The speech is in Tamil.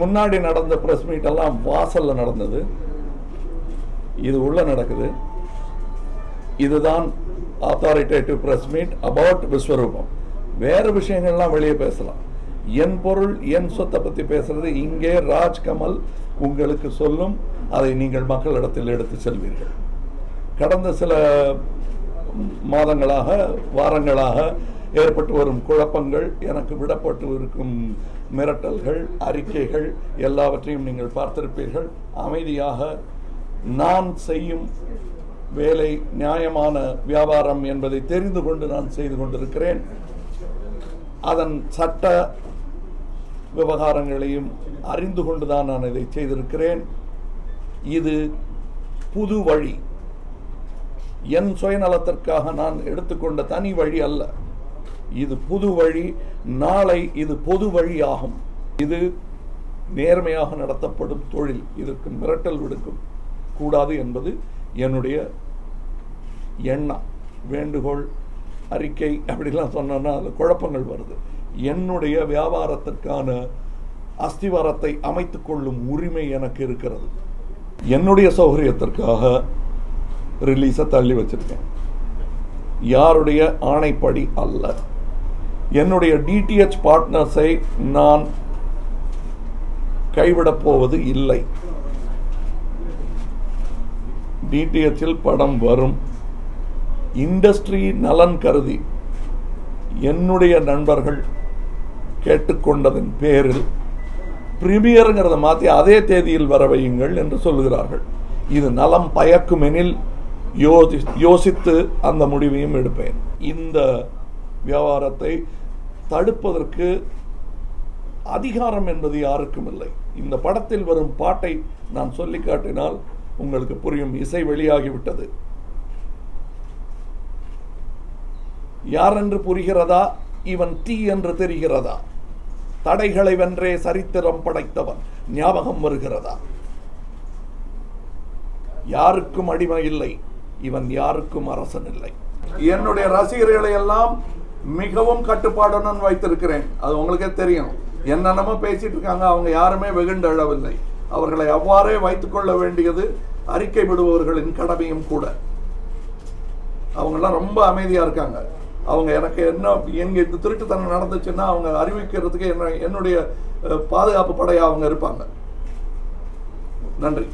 முன்னாடி நடந்த ப்ரெஸ் மீட் எல்லாம் வாசல்ல நடந்தது. இது உள்ள நடக்குது. இதுதான் authoritative press meet about Vishwaroopam. வேறு விஷயங்கள்லாம் வெளியே பேசலாம். என் பொருள் என் சொத்தை பற்றி பேசுறது இங்கே ராஜ்கமல் உங்களுக்கு சொல்லும். அதை நீங்கள் மக்களிடத்தில் எடுத்து செல்வீர்கள். கடந்த சில மாதங்களாக வாரங்களாக ஏற்பட்டு வரும் குழப்பங்கள் எனக்கு விடப்பட்டு இருக்கும் மிரட்டல்கள் அறிக்கைகள் எல்லாவற்றையும் நீங்கள் பார்த்திருப்பீர்கள். அமைதியாக நான் செய்யும் வேலை நியாயமான வியாபாரம் என்பதை தெரிந்து கொண்டு நான் செய்து கொண்டிருக்கிறேன். அதன் சட்ட விவகாரங்களையும் அறிந்து கொண்டு தான் நான் இதை செய்திருக்கிறேன். இது புது வழி. என் சுயநலத்திற்காக நான் எடுத்துக்கொண்ட தனி வழி அல்ல. இது புது வழி நாளை இது பொது வழியாகும். இது நேர்மையாக நடத்தப்படும் தொழில். இதற்கு மிரட்டல் விடுக்கும் கூடாது என்பது என்னுடைய எண்ணம். வேண்டுகோள் அறிக்கை அப்படிலாம் சொன்னோன்னா அதில் குழப்பங்கள் வருது. என்னுடைய வியாபாரத்திற்கான அஸ்திவாரத்தை அமைத்து கொள்ளும் உரிமை எனக்கு இருக்கிறது. என்னுடைய சௌகரியத்திற்காக ரிலீஸை தள்ளி வச்சிருக்கேன். யாருடைய ஆணைப்படி அல்ல. என்னுடைய டிடிஹெச் பார்ட்னர்ஸை நான் கைவிடப் போவது இல்லை. டிடிஹெச்சில் படம் வரும். இண்டஸ்ட்ரி நலன் கருதி என்னுடைய நண்பர்கள் கேட்டுக்கொண்டதன் பேரில் பிரீமியருங்கிறத மாற்றி அதே தேதியில் வர வையுங்கள் என்று சொல்லுகிறார்கள். இது நலம் பயக்குமெனில் யோசி யோசித்து அந்த முடிவையும் எடுப்பேன். இந்த வியாபாரத்தை தடுப்பதற்கு அதிகாரம் என்பது யாருக்கும் இல்லை. இந்த படத்தில் வரும் பாட்டை நான் சொல்லி காட்டினால் உங்களுக்கு புரியும். இசை வெளியாகிவிட்டது. யார் என்று புரிகிறதா? இவன் தீ என்று தெரிகிறதா? தடைகளை வென்றே சரித்திரம் படைத்தவன் ஞாபகம் வருகிறதா? யாருக்கும் அடிமை இல்லை. இவன் யாருக்கும் அரசன் இல்லை. என்னுடைய ரசிகர்களை எல்லாம் மிகவும் கட்டுப்பாடுடன் வைத்திருக்கிறேன். அது உங்களுக்கே தெரியும். என்னென்னமோ பேசிட்டு இருக்காங்க. அவங்க யாருமே வெகுண்டு எழவில்லை. அவர்களை அவ்வாறே வைத்துக்கொள்ள வேண்டியது அறிக்கை விடுபவர்களின் கடமையும் கூட. அவங்கெல்லாம் ரொம்ப அமைதியாக இருக்காங்க. அவங்க எனக்கு என்ன எங்கே இந்த திருட்டுத்தனம் நடந்துச்சுன்னா அவங்க அறிவிக்கிறதுக்கு என்ன என்னுடைய பாதுகாப்பு படையாக அவங்க இருப்பாங்க. நன்றி.